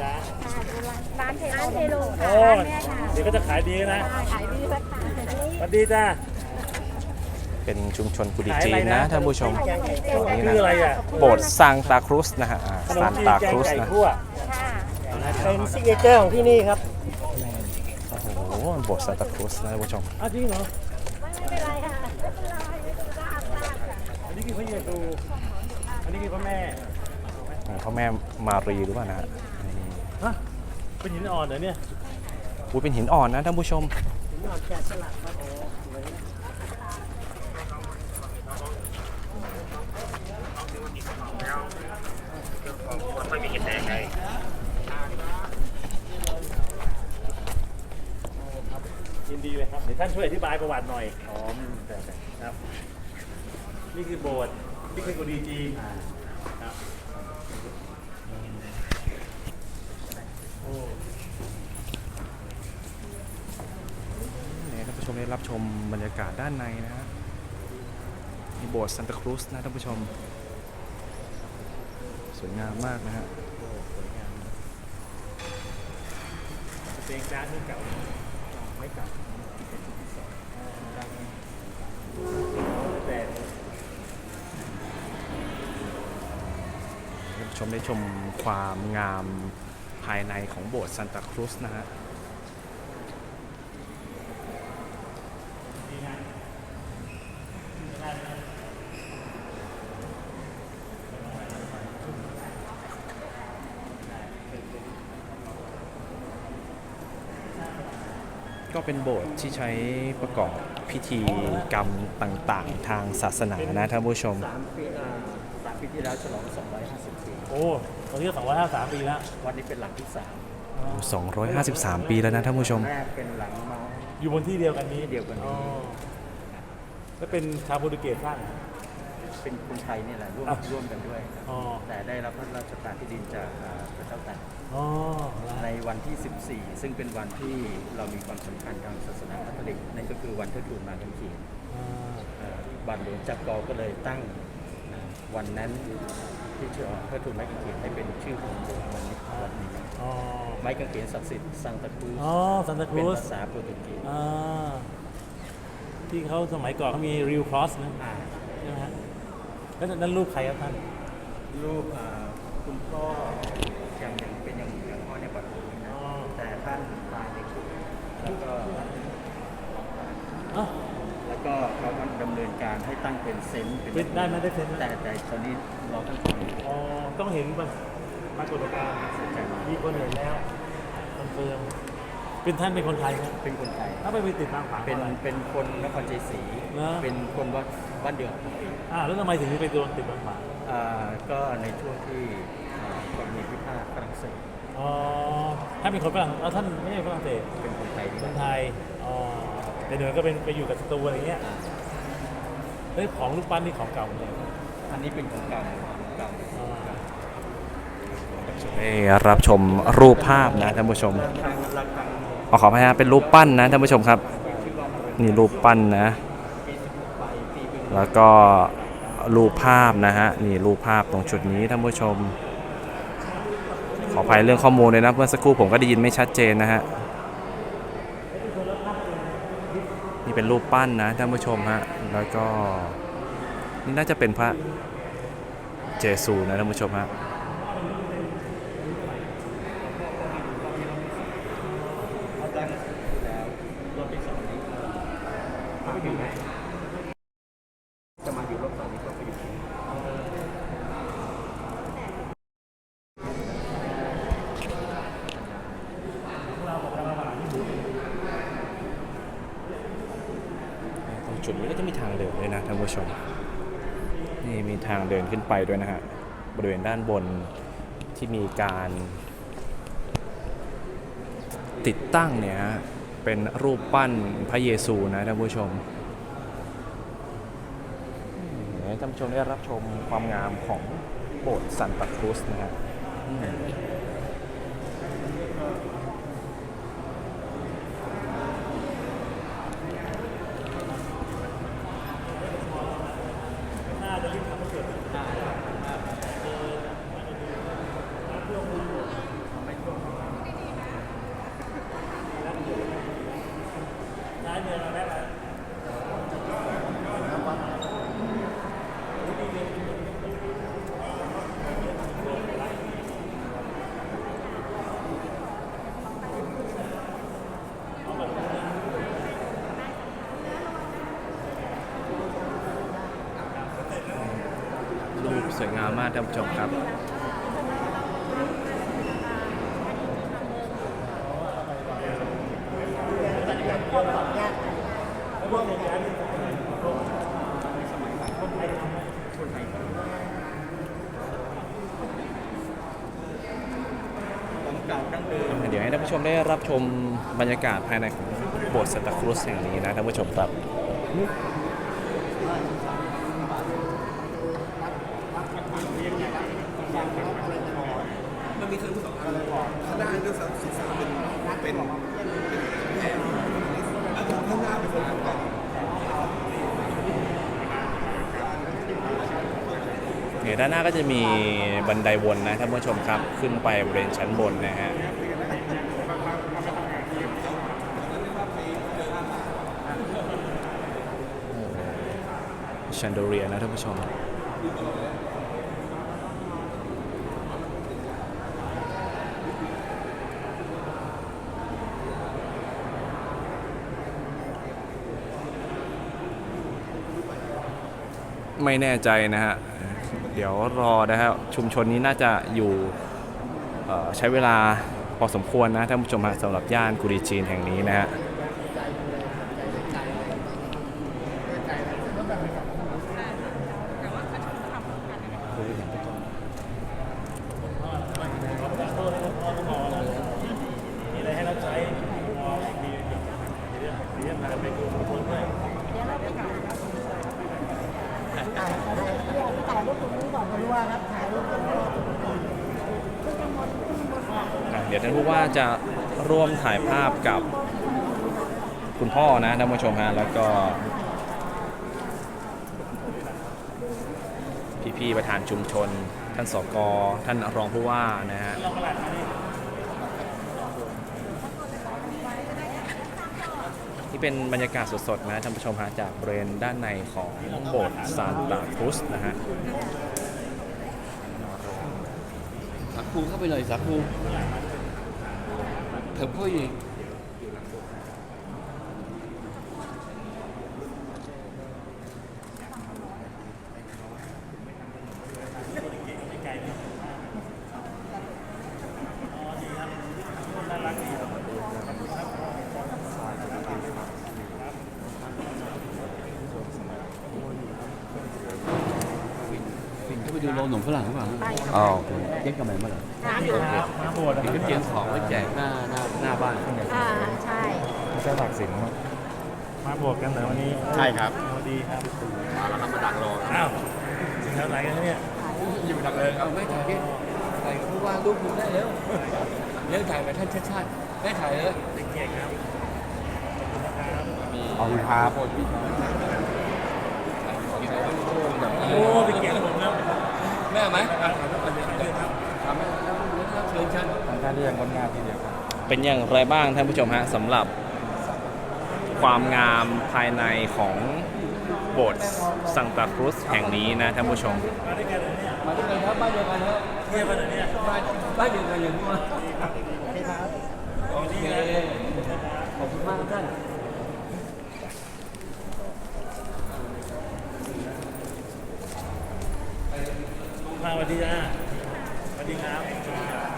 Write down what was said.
จ๊ะร้านเทร้านเทโลโอ้ค่ะร้านแม่ค่ะเดี๋ยวก็จะขายดีนะขายดีสักค่ะอันนี้สวัสดีจ้า เป็นชุมชนกุดีขายจีอะไรนนะนะท่านผู้ชมนี่คืออะไรนะอะโบสถ์ซานตาครุสนะฮะอ่าขนมซานจีนตาแกคงรุสไก่นะคั่วค่ะเป็นซิกเนเจอร์ของที่นี่ครับโอ้โหโบสถ์ซานตาครุสนะท่านผู้ชมอ้าวจริงเหรอไม่เป็นไรค่ะไม่เป็นไรไม่เป็นไรลาบลาบค่ะอันนี้คือพระเยซูอันนี้คือพระแม่ อ่าพ่อแม่มารีหรือเปล่านะฮะนี่ ฮะเป็นหินอ่อนเหรอเนี่ยอุ้ยเป็นหินอ่อนนะท่านผู้ชม หินอ่อนแกะสลักครับโอ้สวยไม่มีหินแดงไงยินดีเลยครับ เดี๋ยวท่านช่วยอธิบายประวัติหน่อยอ๋อแต่แต่ครับ นี่คือโบสถ์นี่คือกุดีจีนครับโอ้ นี่ท่าน ผู้ชมได้รับชมบรรยากาศด้านในนะฮะมีโบสถ์ซานตาครุสนะท่านผู้ชม สวยงามมากนะฮะเพลงจานนี่เก่าไม่เก่าแต่ท่านผู้ชมได้ชมความงามภายในของโบสถ์ซานตาครุสนะฮะ ก็เป็นโบสถ์ที่ใช้ประกอบพิธีกรรมต่างๆ ทางศาสนานะท่านผู้ชม สามปีอ่าสามปีที่แล้วฉลอง 250 ปี โอ้ตอนนี้ก็สองร้อยห้าสามปีแล้ว วันนี้เป็นหลังที่สาม253 ปีแล้วนะท่านผู้ชม แรกเป็นหลังเมาอยู่บนที่เดียวกันนี้ที่เดียวกันนี้อ๋อแล้วเป็นชาวโปรตุเกสสร้างเป็นคนไทยนี่แหละร่วมอะ ร่วมกันด้วย อ๋อแต่ได้รับพระราชทานที่ดินจากอ่าพระเจ้าตากอ๋อใน วันที่ 14 ซึ่งเป็นวันที่เรามีความสำคัญทางศาสนาคาทอลิกนั่นก็คือวันเทิดทูนมาคันคีนอ่าเอ่อบาทหลวงจักรกอก็เลยตั้งอ่าวันนั้นที่เชื่อเทิดทูนไม้กางเขนให้เป็นชื่อของโบสถ์วันนี้วันนี้อ๋อไม้กางเขนศักดิ์สิทธิ์ซังตาครูสอ๋อซันตาคเป็นรูสภาษาโปรตุเกสอ่าที่เขาสมัยก่อนเขามีริวครอสนะอ่าใช่ไหมฮะแล้วนั่นรูปใครครับท่านรูปอ่าคุณพ่อยังยังเป็นยังยังพ่อในบัตรนะ อ๋อ แต่ท่านตายในคุก แล้วก็อ๋อแล้วก็เขาก็ดำเนินการให้ตั้งเป็นเซนต์เป็นเป็นได้ไหมได้เซ็นไหมแต่แต่ตอนนี้รอขั้นตอนอ๋อต้องเห็นปะปรากฏการณ์จากมีคนเห็นแล้วคอนเฟิร์มเป็นท่านเป็นคนไทยครับเป็นคนไทยถ้าไปไปติดตามฝังเป็นอะไร เป็นคนนครชัยศรีเหรอ เป็นคนวัดบ้านเดียวกับผมเองอ่าแล้วทำไมถึงไปโดนติดตามฝังอ่าก็ในช่วงที่อ่ากรณีพิพาทฝรั่งเศส อ๋อท่านเป็นคนฝรั่งเอาท่านไม่ใช่ฝรั่งเศสเป็นคนไทยที่คบ้านนไทยอ๋อแต่เดี๋ยวก็เป็นไปอยู่กับสตูอะไรเงี้ยอ่าเฮ้ยของรูปปั้นนี่ของเก่าหมดเลยอันนี้เป็นของเก่าของเก่าอ๋อได้รับชมรูปภาพนะท่านผู้ชมทางระฆังขอขอพยาเป็นรูปปั้นนะท่านผู้ชมครับชื่อว่านี่รูปปั้นนะปีสิบหกไปปีเป็นแล้วก็รูปภาพนะฮะ นี่รูปภาพตรงจุดนี้ท่านผู้ชม ขออภัยเรื่องข้อมูลเลยนะเมื่อสักครู่ผมก็ได้ยินไม่ชัดเจนนะฮะนี่เป็นรูปปั้นนะท่านผู้ชมฮะแล้วก็นี่น่าจะเป็นพระเจซูนะท่านผู้ชมฮะอบที่สองนี้มาอยู่ไหนจะมาอยู่รอบสองนี้ก็ไปอยู่ที่นี่ ตรง จุดนี้ก็จะมีทางเดินด้วยนะท่านผู้ชม นี่มีทางเดินขึ้นไปด้วยนะฮะ บริเวณด้านบนที่มีการ ติดตั้งเนี่ยเป็นรูปปั้นพระเยซูนะท่านผู้ชมให้ท่านผู้ชมได้รับชมความงามของโบสถ์ซันตาครูสนะฮะอืม น่าจะรีบทำให้เสร็จ ทำให้ช่วง สวมากท่านผู้ชมครับเดี๋ยวให้ท่านผู้ชมได้รับชมบรรยากาศภายในของโบสถ์ซานตาครูสแห่งนี้นะท่านผู้ชมครับ มันมีเทะลุสองอันข้างหน้าด้วยซ้ำสีฟ้าเป็นเป็นเป็นแผนแล้วข้างหน้าเป็นคนต่อเนี่ยด้านหน้าก็จะมีบันไดวนนะท่านผู้ชมครับขึ้นไปบริเวณชั้นบนนะฮะชันโดเรียนะท่านผู้ชม ไม่แน่ใจนะฮะ เดี๋ยวรอนะฮะชุมชนนี้น่าจะอยู่ใช้เวลาพอสมควรนะท่านผู้ชมสำหรับย่านกุดีจีนแห่งนี้นะฮะมีอะไรให้รับใช้มีเรื่องเรื่องมาไปดูคนด้วยเดี๋ยวเราไปถ่ายถ่ายถ่ายรูปต รงนี้ก่อนรู้ว่ารับถ่ายรูปอะเดี๋ยวท่านผู้ว่าจะร่วมถ่ายภาพกับคุณพ่อนะท่านผู้ชมฮะแล้วก็ พี่ๆประธานชุมชน ท่านสกท่านรองผู้ว่านะฮะนี่เป็นบรรยากาศสดๆนะท่านผู้ชมฮะจากบริเวณด้านในของโบสถ์ซานตาครุสนะฮะ สักครูเข้าไปเลยสักครูเถอะเข้าไปเอง โรงหนมฝรั่งหรือเปล่าอ๋อเย็นกำไรเมื่อไหร่ครับมาโบสถ์ปิ่นก็เตรียมของไว้แจกหน้าหน้าหน้าบ้านอ่าใช่มาโบสถ์กันเหรอวันนี้ใช่ครับสวัสดีครับมาแล้วครับมาดักรออ้าวถึงแถวไหนกันเนี่ยอยู่ดักเลยเอาไม่ถ่ายดิถ่ายผู้ว่ารูปคุณได้แล้วเรื่องถ่ายไปท่านชาติชาติไม่ถ่ายเลยเป็นเกียรติครับขอบคุณครับโอ้โอ้เป็นเกียรติผมแล้ว แม่เอาไหมครับทำไหมเชิญเชิญเป็นอย่างไรบ้างท่านผู้ชมฮะสำหรับความงามภายในของโบสถ์ซังตาครุสแห่งนี้นะท่านผู้ชม มาด้วยกันเลยเนี่ยมาด้วยกันครับบ้านเดียวกันครับเทียบกันเลยเนี่ยบ้านบ้านเดียวกันอย่างนี้มาโอเคขอบคุณมากครับท่าน มาสวัสดีจ้าสวัสดีครับ